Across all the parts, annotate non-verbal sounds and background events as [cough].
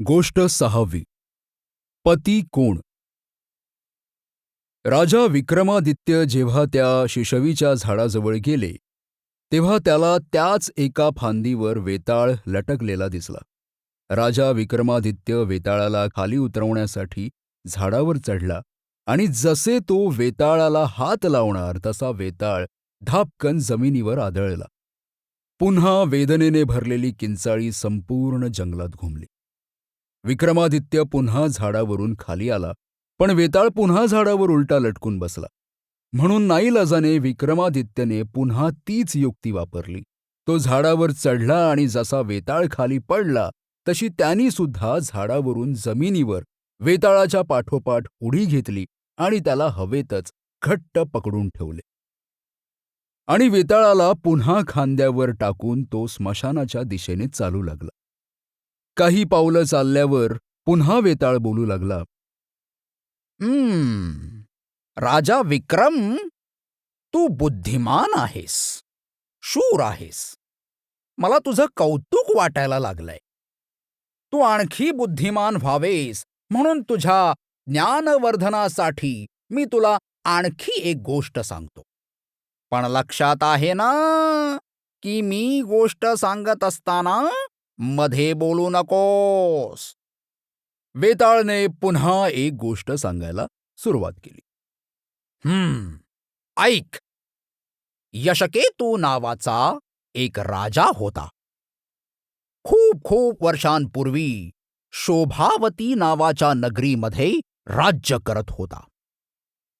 गोष्ट सहावी. पती कोण? राजा विक्रमादित्य जेव्हा त्या शिशवीच्या झाडाजवळ गेले तेव्हा त्याला त्याच एका फांदीवर वेताळ लटकलेला दिसला. राजा विक्रमादित्य वेताळाला खाली उतरवण्यासाठी झाडावर चढला आणि जसे तो वेताळाला हात लावणार तसा वेताळ धापकन जमिनीवर आदळला. पुन्हा वेदनेने भरलेली किंचाळी संपूर्ण जंगलात घुमली. विक्रमादित्य पुन्हा झाडावरून खाली आला पण वेताळ पुन्हा झाडावर उलटा लटकून बसला. म्हणून नाईलाजाने विक्रमादित्यने पुन्हा तीच युक्ती वापरली. तो झाडावर चढला आणि जसा वेताळ खाली पडला तशी त्यांनी सुद्धा झाडावरून जमिनीवर वेताळाच्या पाठोपाठ उडी घेतली आणि त्याला हवेतच घट्ट पकडून ठेवले. आणि वेताळाला पुन्हा खांद्यावर टाकून तो स्मशानाच्या दिशेने चालू लागला. काही पावलं चालल्यावर पुन्हा वेताळ बोलू लागला. हम्म राजा विक्रम तू बुद्धिमान आहेस शूर आहेस. मला तुझं कौतुक वाटायला लागलंय. तू आणखी बुद्धिमान व्हावेस म्हणून तुझ्या ज्ञानवर्धनासाठी मी तुला आणखी एक गोष्ट सांगतो. पण लक्षात आहे ना की मी गोष्ट सांगत असताना मध्ये बोलू नकोस. वेताळने पुन्हा एक गोष्ट सांगायला सुरुवात केली. हम्म ऐक. यशकेतू नावाचा एक राजा होता. खूप खूप वर्षांपूर्वी शोभावती नावाच्या नगरीमध्ये राज्य करत होता.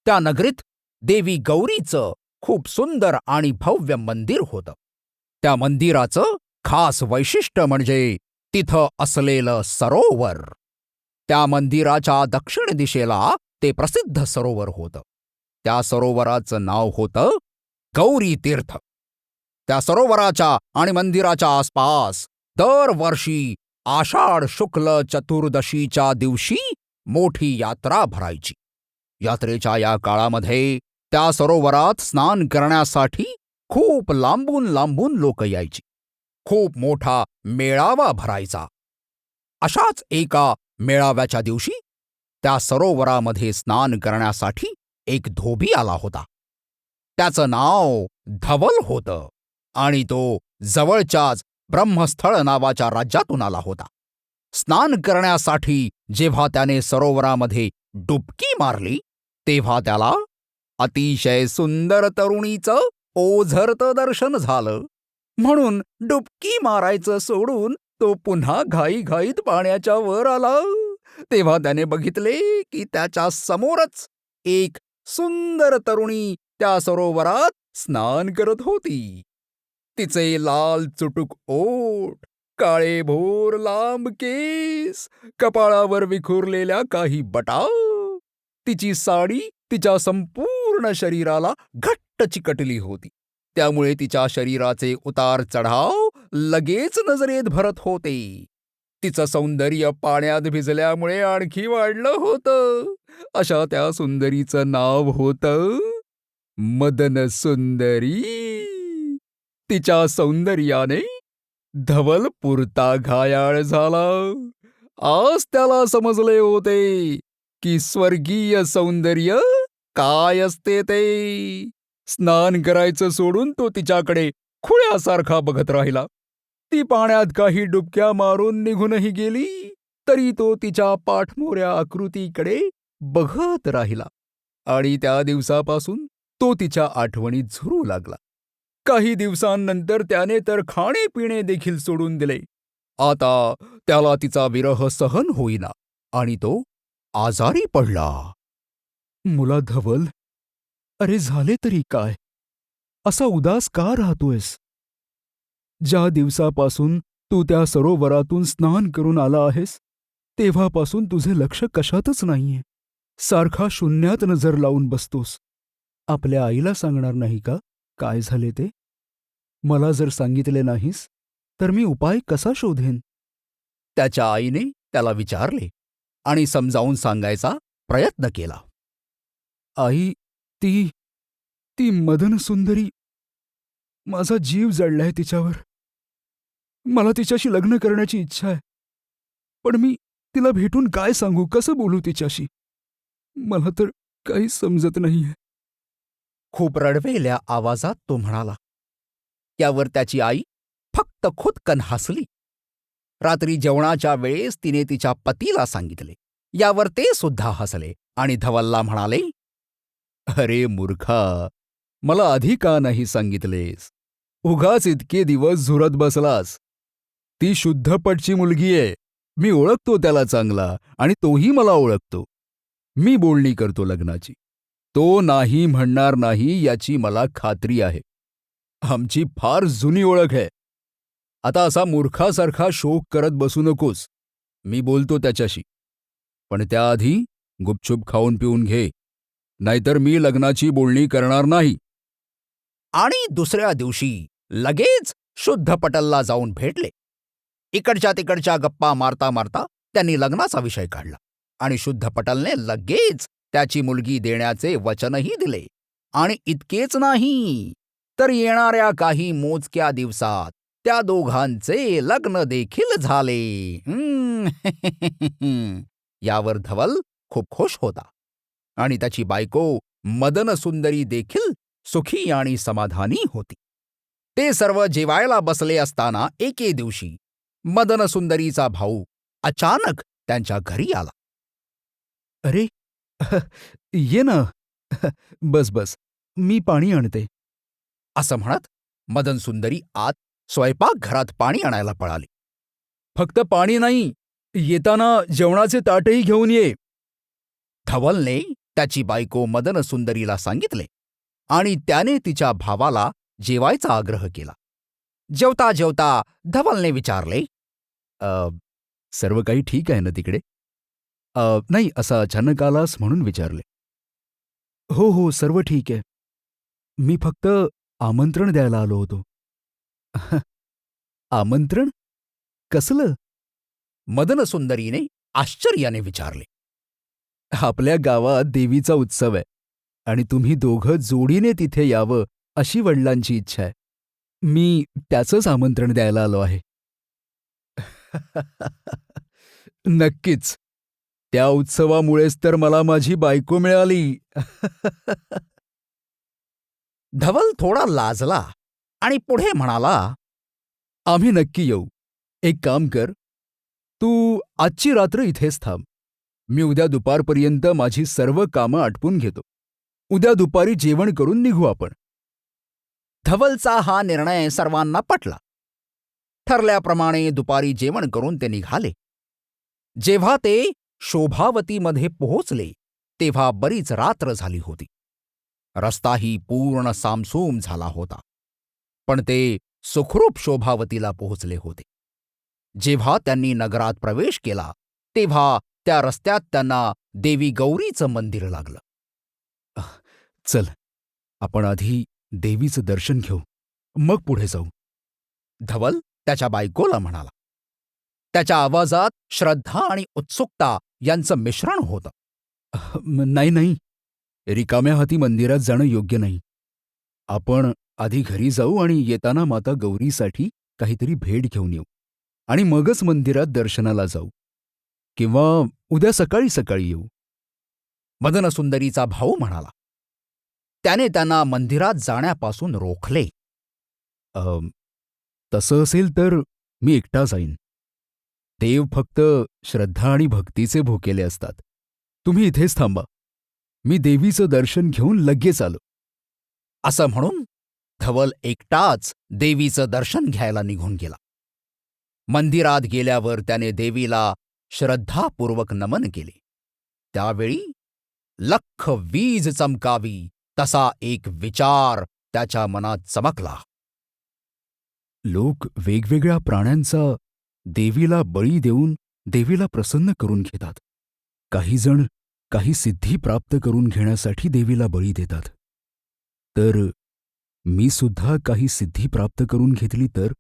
त्या नगरीत देवी गौरीचं खूप सुंदर आणि भव्य मंदिर होतं. त्या मंदिराचं खास वैशिष्ट्य म्हणजे तिथं असलेलं सरोवर. त्या मंदिराच्या दक्षिण दिशेला ते प्रसिद्ध सरोवर होतं. त्या सरोवराचं नाव होतं गौरी तीर्थ. त्या सरोवराच्या आणि मंदिराच्या आसपास दरवर्षी आषाढ शुक्ल चतुर्दशीच्या दिवशी मोठी यात्रा भरायची. यात्रेच्या या काळामध्ये त्या सरोवरात स्नान करण्यासाठी खूप लांबून लांबून लोक यायची. खूप मोठा मेळावा भरायचा. अशाच एका मेळाव्याच्या दिवशी त्या सरोवरामध्ये स्नान करण्यासाठी एक धोबी आला होता. त्याचं नाव धवल होतं आणि तो जवळच्याच ब्रह्मस्थळ नावाच्या राज्यातून आला होता. स्नान करण्यासाठी जेव्हा त्याने सरोवरामध्ये डुबकी मारली तेव्हा त्याला अतिशय सुंदर तरुणीचं ओझरतं दर्शन झालं. म्हणून डुबकी मारायचं सोडून तो पुन्हा घाईघाईत पाण्याच्या वर आला. तेव्हा त्याने बघितले की त्याच्या समोरच एक सुंदर तरुणी त्या सरोवरात स्नान करत होती. तिचे लाल चुटुक ओठ काळे भोर लांब केस कपाळावर विखुरलेल्या काही बटा. तिची साडी तिच्या संपूर्ण शरीराला घट्ट चिकटली होती. त्यामुळे तिच्या शरीराचे उतार चढाव लगेच नजरेत भरत होते. तिचं सौंदर्य पाण्यात भिजल्यामुळे आणखी वाढलं होतं. अशा त्या सुंदरीचं नाव होतं मदन सुंदरी. तिच्या सौंदर्याने धवल पुरता घायाळ झाला. आज त्याला समजले होते की स्वर्गीय सौंदर्य काय असते ते. स्नान करायचं सोडून तो तिच्याकडे खुळ्यासारखा बघत राहिला. ती पाण्यात काही डुबक्या मारून निघूनही गेली तरी तो तिच्या पाठमोऱ्या आकृतीकडे बघत राहिला आणि त्या दिवसापासून तो तिच्या आठवणीत झुरू लागला. काही दिवसांनंतर त्याने तर खाणेपिणे देखील सोडून दिले. आता त्याला तिचा विरह सहन होईना आणि तो आजारी पडला. मुला धवल अरे झाले तरी काय? असा उदास का राहतोयस? ज्या दिवसापासून तू त्या सरोवरातून स्नान करून आला आहेस तेव्हापासून तुझे लक्ष कशातच नाहीये. सारखा शून्यात नजर लावून बसतोस. आपल्या आईला सांगणार नाही का? काय झाले ते? मला जर सांगितले नाहीस तर मी उपाय कसा शोधेन? त्याच्या आईने त्याला विचारले आणि समजावून सांगायचा प्रयत्न केला. आई ती ती मदन सुंदरी. माझा जीव जडलाय तिच्यावर. मला तिच्याशी लग्न करण्याची इच्छा आहे. पण मी तिला भेटून काय सांगू कसं बोलू तिच्याशी? मला तर काही समजत नाहीये. खूप रडवेल्या आवाजात तो म्हणाला त्यावर त्याची आई फक्त खुदकन हसली. रात्री जेवणाच्या वेळेस तिने तिच्या पतीला सांगितले. यावर ते सुद्धा हसले आणि धवलला म्हणाले अरे मूर्खा मला आधी का नाही सांगितलेस? उगाच इतके दिवस झुरत बसलास. ती शुद्धपटची मुलगी आहे. मी ओळखतो त्याला चांगला आणि तोही मला ओळखतो. मी बोलणी करतो लग्नाची. तो नाही म्हणणार नाही याची मला खात्री आहे. आमची फार जुनी ओळख आहे. आता असा मूर्खासारखा शोक करत बसू नकोस. मी बोलतो त्याच्याशी. पण त्याआधी गुपचूप खाऊन पिऊन घे. नाहीतर मी लग्नाची बोलणी करणार नाही. आणि दुसऱ्या दिवशी लगेच शुद्ध पटलला जाऊन भेटले. इकडच्या तिकडच्या गप्पा मारता मारता त्यांनी लग्नाचा विषय काढला आणि शुद्ध पटलने लगेच त्याची मुलगी देण्याचे वचनही दिले. आणि इतकेच नाही तर येणाऱ्या काही मोजक्या दिवसात त्या दोघांचे लग्न देखील झाले. [laughs] यावर धवल खूप खुश होता. आणि त्याची बायको मदन सुंदरी देखील सुखी आणि समाधानी होती. ते सर्व जेवायला बसले असताना एके दिवशी मदन सुंदरीचा भाऊ अचानक त्यांच्या घरी आला. अरे ये ना. बस बस. मी पाणी आणते. असं म्हणत मदन सुंदरी आत स्वयंपाकघरात पाणी आणायला पळाली. फक्त पाणी नाही येताना जेवणाचे ताटही घेऊन ये. धवलने त्याची बायको मदन सुंदरीला सांगितले आणि त्याने तिच्या भावाला जेवायचा आग्रह केला. जेवता जेवता धवलने विचारले "अ, सर्व काही ठीक आहे ना तिकडे? "अ, नाही असं अचानक आलास म्हणून विचारले. हो हो सर्व ठीक आहे. मी फक्त आमंत्रण द्यायला आलो होतो. आमंत्रण? कसलं? मदनसुंदरीने आश्चर्याने विचारले. आपल्या गावात देवीचा उत्सव आहे आणि तुम्ही दोघं जोडीने तिथे यावं अशी वडिलांची इच्छा आहे. मी त्याचंच आमंत्रण द्यायला आलो आहे. [laughs] नक्कीच. त्या उत्सवामुळेच तर मला माझी बायको मिळाली. [laughs] धवल थोडा लाजला आणि पुढे म्हणाला आम्ही नक्की येऊ. एक काम कर तू आजची रात्र इथेच थांब. मी उद्या दुपारपर्यंत माझी सर्व कामं आटपून घेतो. उद्या दुपारी जेवण करून निघू आपण. धवलचा हा निर्णय सर्वांना पटला. ठरल्याप्रमाणे दुपारी जेवण करून ते निघाले. जेव्हा ते शोभावतीमध्ये पोहोचले तेव्हा बरीच रात्र झाली होती. रस्ताही पूर्ण सामसूम झाला होता. पण ते सुखरूप शोभावतीला पोहोचले होते. जेव्हा त्यांनी नगरात प्रवेश केला तेव्हा त्या रस्त्यात त्यांना देवी गौरीचं मंदिर लागलं. चल आपण आधी देवीचं दर्शन घेऊ. मग पुढे जाऊ. धवल त्याच्या बायकोला म्हणाला. त्याच्या आवाजात श्रद्धा आणि उत्सुकता यांचं मिश्रण होतं. नाही नाही. रिकाम्या हाती मंदिरात जाणं योग्य नाही. आपण आधी घरी जाऊ आणि येताना माता गौरीसाठी काहीतरी भेट घेऊन येऊ. आणि मगच मंदिरात दर्शनाला जाऊ. किंवा उद्या सकाळी सकाळी येऊ. मदनसुंदरीचा भाऊ म्हणाला. त्याने त्यांना मंदिरात जाण्यापासून रोखले. तसं असेल तर मी एकटा जाईन. देव फक्त श्रद्धा आणि भक्तीचे भोकेले असतात. तुम्ही इथेच थांबा. मी देवीचं दर्शन घेऊन लगेच आलो. असं म्हणून धवल एकटाच देवीचं दर्शन घ्यायला निघून गेला. मंदिरात गेल्यावर त्याने देवीला श्रद्धापूर्वक नमन केले. त्यावेळी लख वीज चमकावी तसा एक विचार त्याच्या मनात चमकला. लोक वेगवेगळ्या प्राण्यांचा देवीला बळी देऊन देवीला प्रसन्न करून घेतात. काही जण काही सिद्धी प्राप्त करून घेण्यासाठी देवीला बळी देतात. तर मी सुद्धा काही सिद्धी प्राप्त करून घेतली तर?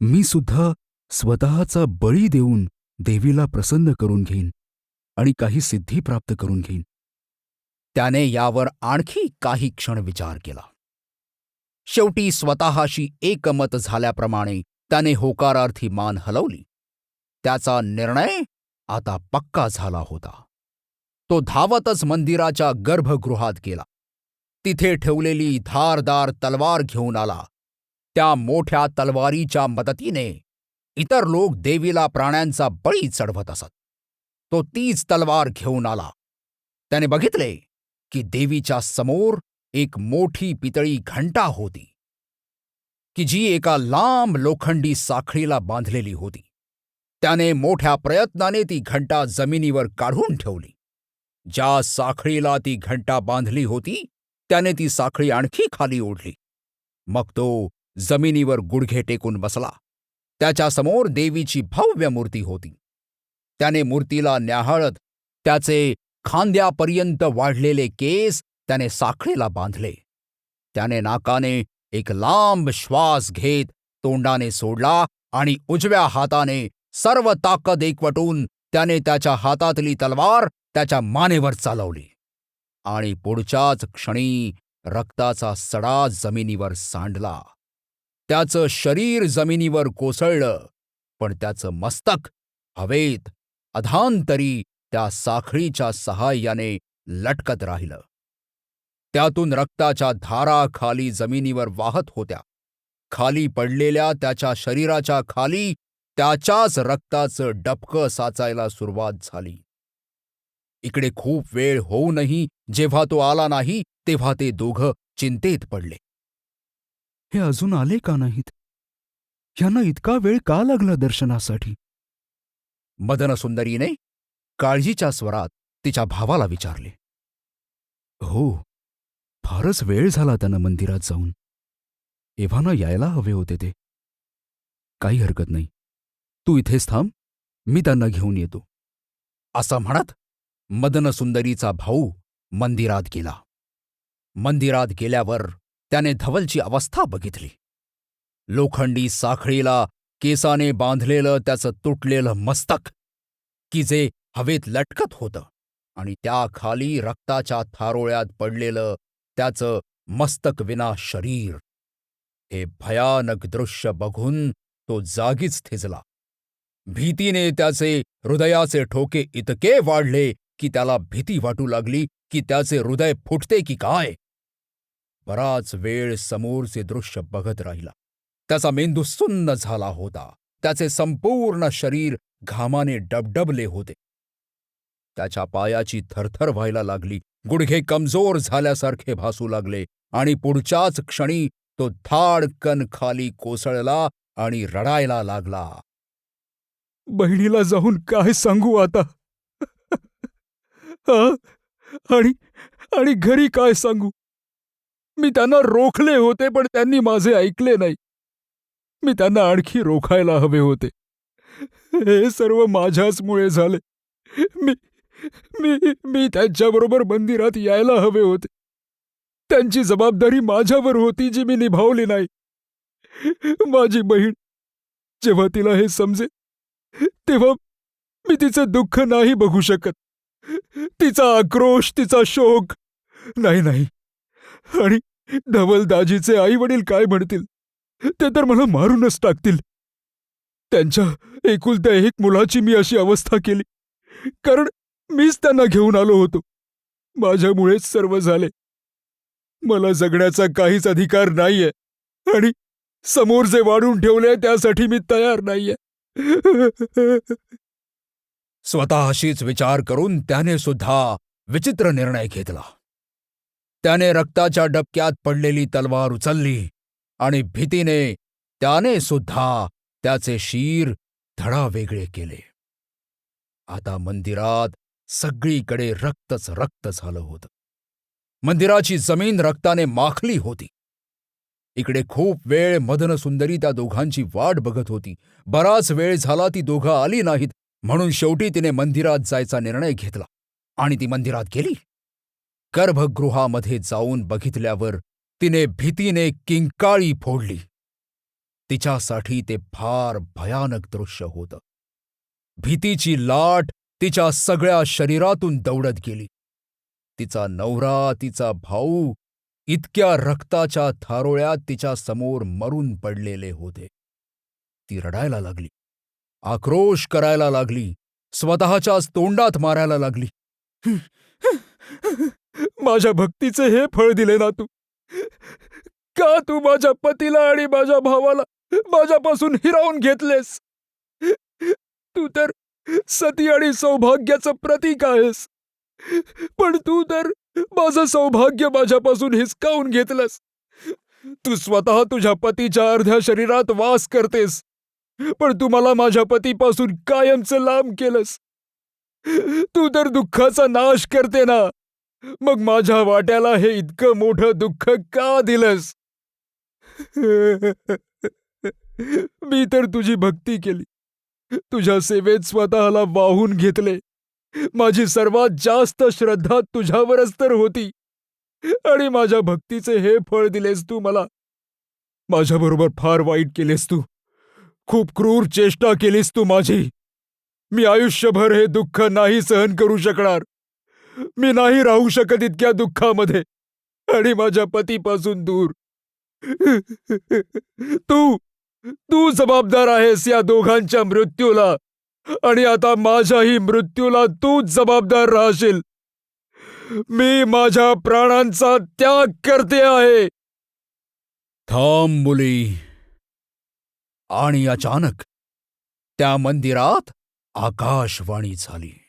मी सुद्धा स्वतःचा बळी देऊन देवीला प्रसन्न करून घेईन आणि काही सिद्धी प्राप्त करून घेईन. त्याने यावर आणखी काही क्षण विचार केला. शेवटी स्वतःशी एकमत झाल्याप्रमाणे त्याने होकारार्थी मान हलवली. त्याचा निर्णय आता पक्का झाला होता. तो धावतच मंदिराच्या गर्भगृहात गेला. तिथे ठेवलेली धारदार तलवार घेऊन आला. त्या मोठ्या तलवारीच्या मदतीने इतर लोक देवीला प्राण्यांचा बळी चढवत असत. तो तीच तलवार घेऊन आला. त्याने बघितले की देवीच्या समोर एक मोठी पितळी घंटा होती. की जी एका लांब लोखंडी साखळीला बांधलेली होती. त्याने मोठ्या प्रयत्नाने ती घंटा जमिनीवर काढून ठेवली. ज्या साखळीला ती घंटा बांधली होती त्याने ती साखळी आणखी खाली ओढली. मग तो जमिनीवर गुडघे टेकून बसला. त्याच्यासमोर देवीची भव्य मूर्ती होती. त्याने मूर्तीला न्याहाळत त्याचे खांद्यापर्यंत वाढलेले केस त्याने साखळीला बांधले. त्याने नाकाने एक लांब श्वास घेत तोंडाने सोडला आणि उजव्या हाताने सर्व ताकद एकवटून त्याने त्याच्या हातातली तलवार त्याच्या मानेवर चालवली. आणि पुढच्याच क्षणी रक्ताचा सडा जमिनीवर सांडला. त्याचं शरीर जमिनीवर कोसळलं पण त्याचं मस्तक हवेत अधांतरी त्या साखळीच्या सहाय्याने लटकत राहिलं. त्यातून रक्ताच्या धारा खाली जमिनीवर वाहत होत्या. खाली पडलेल्या त्याच्या शरीराच्या खाली त्याच्याच रक्ताचं डबकं साचायला सुरुवात झाली. इकडे खूप वेळ होऊनही जेव्हा तो आला नाही तेव्हा ते दोघं चिंतेत पडले. हे अजून आले का नाहीत? यांना इतका वेळ का लागला दर्शनासाठी? मदनसुंदरीने काळजीच्या स्वरात तिच्या भावाला विचारले. हो फारच वेळ झाला त्यानं मंदिरात जाऊन. एव्हाना यायला हवे होते ते. काही हरकत नाही. तू इथेच थांब मी त्यांना घेऊन येतो. असं म्हणत मदनसुंदरीचा भाऊ मंदिरात गेला. मंदिरात गेल्यावर त्याने धवलची अवस्था बघितली. लोखंडी साखळीला केसाने बांधलेलं त्याचं तुटलेलं मस्तक की जे हवेत लटकत होतं आणि त्याखाली रक्ताच्या थारोळ्यात पडलेलं त्याचं मस्तक विना शरीर. हे भयानक दृश्य बघून तो जागीच थिजला. भीतीने त्याचे हृदयाचे ठोके इतके वाढले की त्याला भीती वाटू लागली की त्याचे हृदय फुटते की काय? बराच वेळ समोरचे दृश्य बघत राहिला. त्याचा मेंदू सुन्न झाला होता. त्याचे संपूर्ण शरीर घामाने डबडबले होते. त्याच्या पायाची थरथर व्हायला लागली. गुडघे कमजोर झाल्यासारखे भासू लागले आणि पुढच्याच क्षणी तो धाडकन खाली कोसळला आणि रडायला लागला. बहिणीला जाऊन काय सांगू आता? [laughs] आणि आणि घरी काय सांगू? मी त्यांना रोखले होते पण त्यांनी माझे ऐकले नाही. मी त्यांना आणखी रोखायला हवे होते. हे सर्व माझ्याचमुळे झाले. मी मी मी त्यांच्याबरोबर मंदिरात यायला हवे होते. त्यांची जबाबदारी माझ्यावर होती जी मी निभावली नाही. माझी बहीण जेव्हा तिला हे समजे तेव्हा मी तिचं दुःख नाही बघू शकत. तिचा आक्रोश तिचा शोक नाही नाही. आणि धवलदाजीचे आई वडील काय म्हणतील? ते तर मला मारूनच टाकतील. त्यांच्या एकुलत्या एक मुलाची मी अशी अवस्था केली. कारण मीच त्यांना घेऊन आलो होतो. माझ्यामुळेच सर्व झाले. मला जगण्याचा काहीच अधिकार नाहीये. आणि समोर जे वाढून ठेवले त्यासाठी मी तयार नाहीये. [laughs] स्वतःशीच विचार करून त्याने सुद्धा विचित्र निर्णय घेतला. त्याने रक्ताच्या डबक्यात पडलेली तलवार उचलली आणि भीतीने त्याने सुद्धा त्याचे शीर धडा वेगळे केले. आता मंदिरात सगळीकडे रक्तच रक्त झालं होतं. मंदिराची जमीन रक्ताने माखली होती. इकडे खूप वेळ मदनसुंदरी त्या दोघांची वाट बघत होती. बराच वेळ झाला ती दोघं आली नाहीत म्हणून शेवटी तिने मंदिरात जायचा निर्णय घेतला आणि ती मंदिरात गेली. गर्भगृहामध्ये जाऊन बघितल्यावर तिने भीतीने किंकाळी फोडली. तिच्यासाठी ते फार भयानक दृश्य होतं. भीतीची लाट तिच्या सगळ्या शरीरातून दौडत गेली. तिचा नवरा तिचा भाऊ इतक्या रक्ताच्या थारोळ्यात तिच्या समोर मरून पडलेले होते. ती रडायला लागली. आक्रोश करायला लागली. स्वतःच्याच तोंडात मारायला लागली. माझ्या भक्तीचे हे फळ दिले ना तू. का तू माझ्या पतीला आणि माझ्या भावाला माझ्यापासून हिरावून घेतलेस? तू तर सती आणि सौभाग्याचं प्रतीक आहेस. पण तू तर माझं सौभाग्य माझ्यापासून हिसकावून घेतलंस. तू स्वतः तुझ्या पतीच्या अर्ध्या शरीरात वास करतेस. पण तू मला माझ्या पतीपासून कायमचं लांब केलंस. तू तर दुःखाचा नाश करते ना. मग माझ्या वाट्याला हे इतकं मोठं दुःख का दिलंस? [laughs] मी तर तुझी भक्ती केली. तुझ्या सेवेत स्वतःला वाहून घेतले. माझी सर्वात जास्त श्रद्धा तुझ्यावरच तर होती. आणि माझ्या भक्तीचे हे फळ दिलेस तू मला. माझ्याबरोबर फार वाईट केलेस तू. खूप क्रूर चेष्टा केलीस तू माझी. मी आयुष्यभर हे दुःख नाही सहन करू शकणार. मी नाही राहू शकत इतक्या दुःखामध्ये. आणि माझ्या पतीपासून दूर. तू तू जबाबदार आहेस या दोघांच्या मृत्यूला. आणि आता माझ्याही मृत्यूला तूच जबाबदार राहशील. मी माझ्या प्राणांचा त्याग करते आहे. थांब मुली. आणि अचानक त्या मंदिरात आकाशवाणी झाली.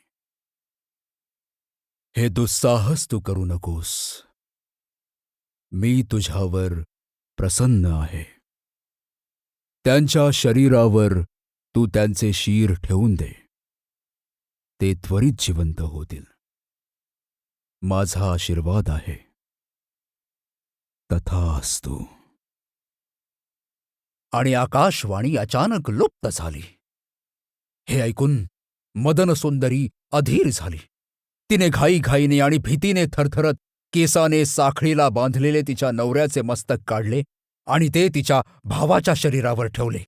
हे दुस्साहस तू करू नकोस. मी तुझ्यावर प्रसन्न आहे. त्यांच्या शरीरावर तू त्यांचे शीर ठेवून दे. ते त्वरित जिवंत होतील. माझा आशीर्वाद आहे. तथास्तू. आणि आकाशवाणी अचानक लुप्त झाली. हे ऐकून मदन सुंदरी अधीर झाली. तिने घाईघाईने आणि भीतीने थरथरत केसाने साखळीला बांधलेले तिच्या नवऱ्याचे मस्तक काढले आणि ते तिच्या भावाच्या शरीरावर ठेवले.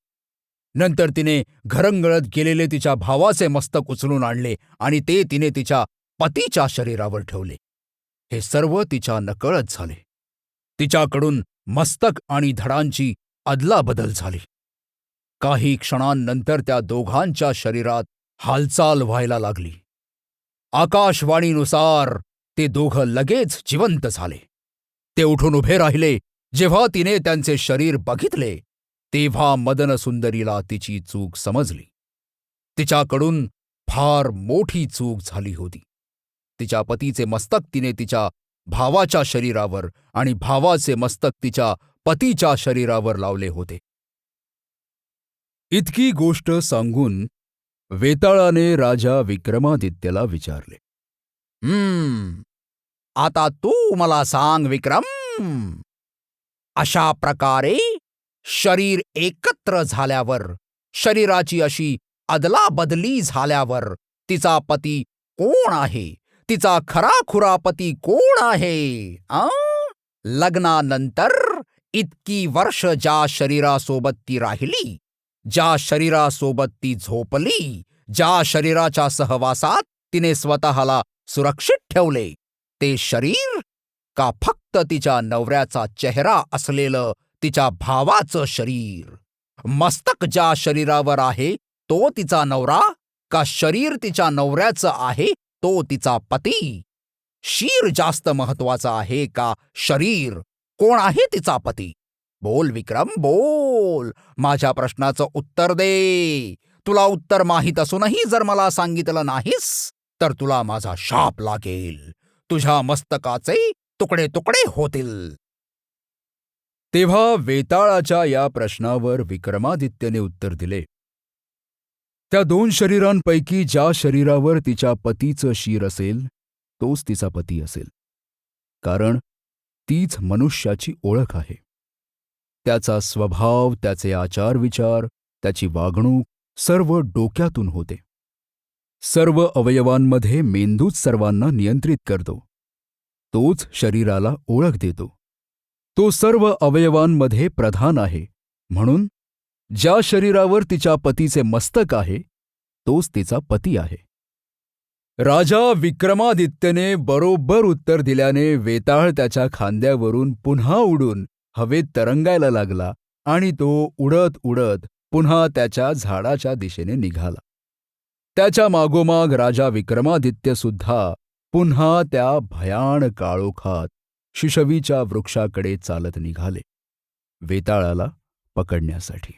नंतर तिने घरंगळत गेलेले तिच्या भावाचे मस्तक उचलून आणले आणि ते तिने तिच्या पतीच्या शरीरावर ठेवले. हे सर्व तिच्या नकळत झाले. तिच्याकडून मस्तक आणि धडांची अदलाबदल झाली. काही क्षणांनंतर त्या दोघांच्या शरीरात हालचाल व्हायला लागली. आकाशवाणीनुसार ते दोघं लगेच जिवंत झाले. ते उठून उभे राहिले. जेव्हा तिने त्यांचे शरीर बघितले तेव्हा मदनसुंदरीला तिची चूक समजली. तिच्याकडून फार मोठी चूक झाली होती. तिच्या पतीचे मस्तक तिने तिच्या भावाच्या शरीरावर आणि भावाचे मस्तक तिच्या पतीच्या शरीरावर लावले होते. इतकी गोष्ट सांगून वेताळाने राजा विक्रमादित्यला विचारले. हम्म आता तू मला सांग विक्रम अशा प्रकारे शरीर एकत्र झाल्यावर शरीराची अशी अदलाबदली झाल्यावर तिचा पती कोण आहे? तिचा खराखुरा पती कोण आहे? आ? लग्नानंतर इतकी वर्ष ज्या शरीरासोबत ती राहिली ज्या शरीरासोबत ती झोपली ज्या शरीराच्या सहवासात तिने स्वतःला सुरक्षित ठेवले. ते शरीर का फक्त तिच्या नवऱ्याचा चेहरा असलेलं तिच्या भावाचं शरीर? मस्तक ज्या शरीरावर आहे तो तिचा नवरा? का शरीर तिच्या नवऱ्याचं आहे तो तिचा पती? शीर जास्त महत्त्वाचा आहे का शरीर? कोण आहे तिचा पती? बोल विक्रम बोल. माझ्या प्रश्नाचं उत्तर दे. तुला उत्तर माहीत असूनही जर मला सांगितलं नाहीस तर तुला माझा शाप लागेल. तुझ्या मस्तकाचे तुकडे तुकडे होतील. तेव्हा वेताळाच्या या प्रश्नावर विक्रमादित्यने उत्तर दिले. त्या दोन शरीरांपैकी ज्या शरीरावर तिच्या पतीचं शीर असेल तोच तिचा पती असेल. कारण तीच मनुष्याची ओळख आहे. त्याचा स्वभाव त्याचे आचारविचार त्याची वागणूक सर्व डोक्यातून होते. सर्व अवयवांमध्ये मेंदूच सर्वांना नियंत्रित करतो. तोच शरीराला ओळख देतो. तो सर्व अवयवांमध्ये प्रधान आहे. म्हणून ज्या शरीरावर तिच्या पतीचे मस्तक आहे तोच तिचा पती आहे. राजा विक्रमादित्यने बरोबर उत्तर दिल्याने वेताळ त्याच्या खांद्यावरून पुन्हा उडून हवेत तरंगायला लागला आणि तो उडत उडत पुन्हा त्याच्या झाडाच्या दिशेने निघाला. त्याच्या मागोमाग राजा विक्रमादित्य सुद्धा पुन्हा त्या भयाण काळोखात शिशवीच्या वृक्षाकडे चालत निघाले. वेताळाला पकडण्यासाठी.